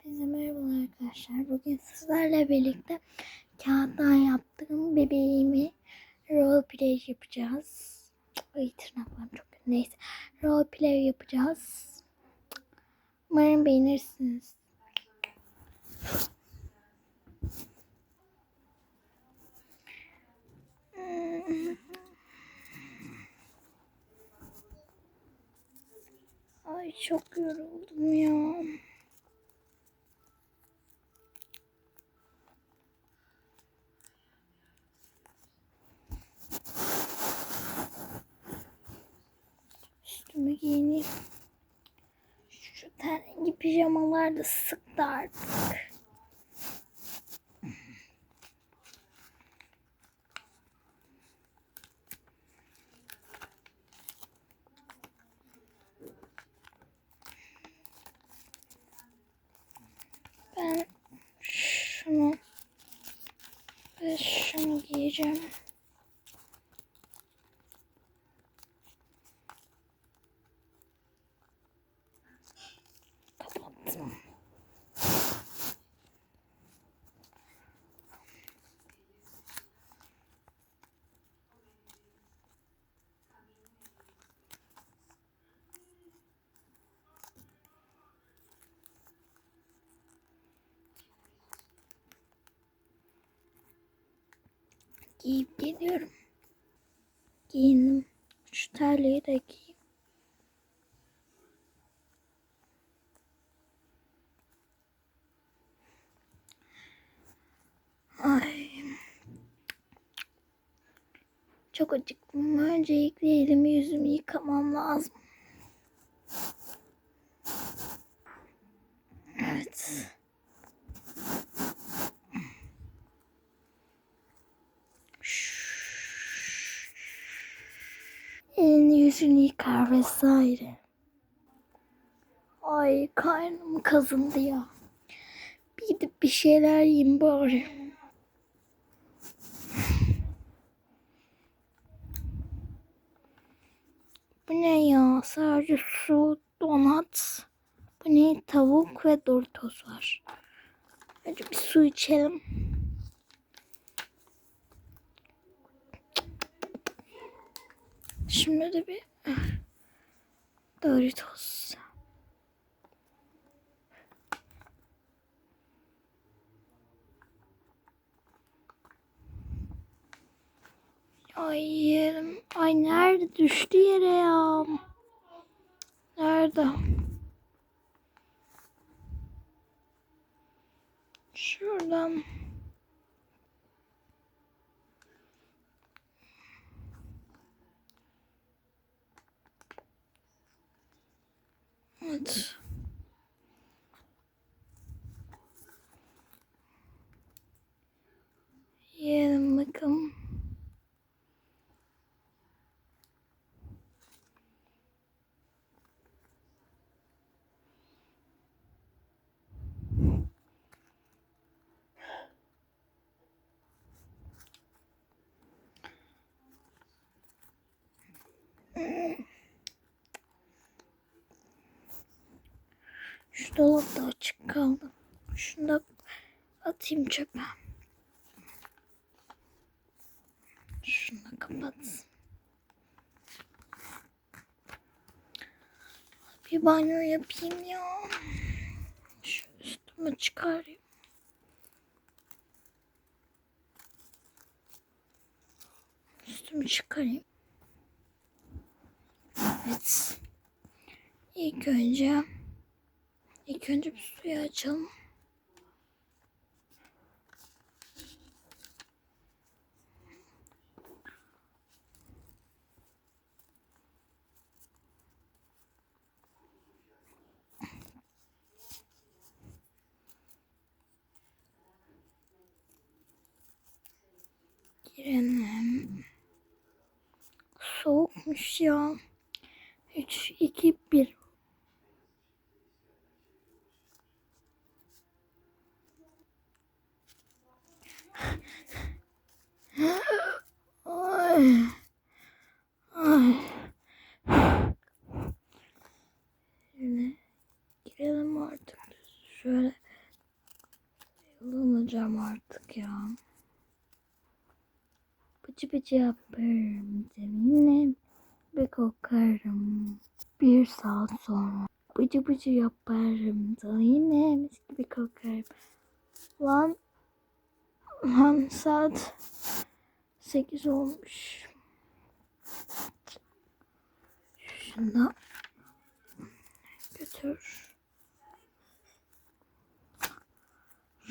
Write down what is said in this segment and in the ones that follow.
Hepinize merhabalar arkadaşlar. Bugün sizlerle birlikte kağıttan yaptığım bebeğimi roleplay yapacağız. Ay tırnaklarım çok kötü. Neyse. Roleplay yapacağız. Umarım beğenirsiniz. Ay çok yoruldum ya. Üstümü giyineyim. Şu tenrengi pijamalar da sıktı artık. Ben şunu ve şunu giyeceğim. Kapattım. Giyip geliyorum. Giyindim. Şu terliği de giyeyim. Ay. Çok acıktım. Öncelikle elimi yüzümü yıkamam lazım. Evet. Elini yüzünü yıkar vesaire. Ay karnım kazındı ya. Bir gidip bir şeyler yiyeyim bari. Bu ne ya? Sadece su, donat. Bu ne? Tavuk ve Doritos var. Önce bir su içelim. Şimdi de bir Doritos. Ay yerim. Ay nerede düştü yere ya? Nerede? Şuradan. Evet. Şu dolap da açık kaldı. Şunu da atayım çöpe. Şunu da kapat. Bir banyo yapayım ya. Şu üstümü çıkarayım. Üstümü çıkarayım. Evet. İlk önce İlk önce bir suyu açalım. Girelim. Soğukmuş ya. 3, 2, 1. Ay. Ay. Şöyle girelim artık. Şöyle oynayacağım artık ya. Bıcı bıcı yaparım. Seninle bir kokarım. Bir saat sonra bıcı bıcı yaparım. Sana yine mis gibi kokarım. Lan, lan saat 8 olmuş. Şunu götür.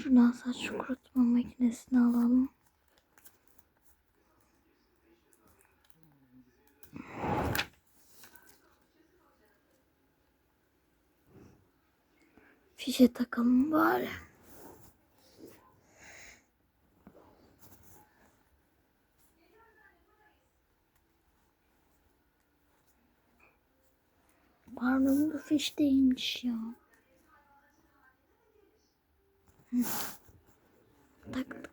Şuradan saç kurutma makinesini alalım. Fişe takalım bari. Pardon bu fiş değilmiş ya. Hı. Taktık.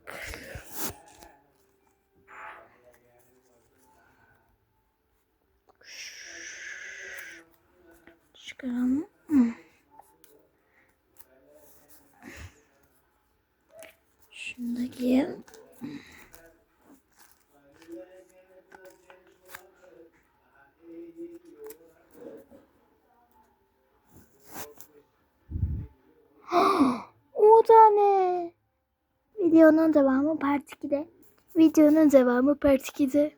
Çıkaralım. Hı. Şunu da giyelim. o da ne? Videonun devamı part 2'de. Videonun devamı part 2'de.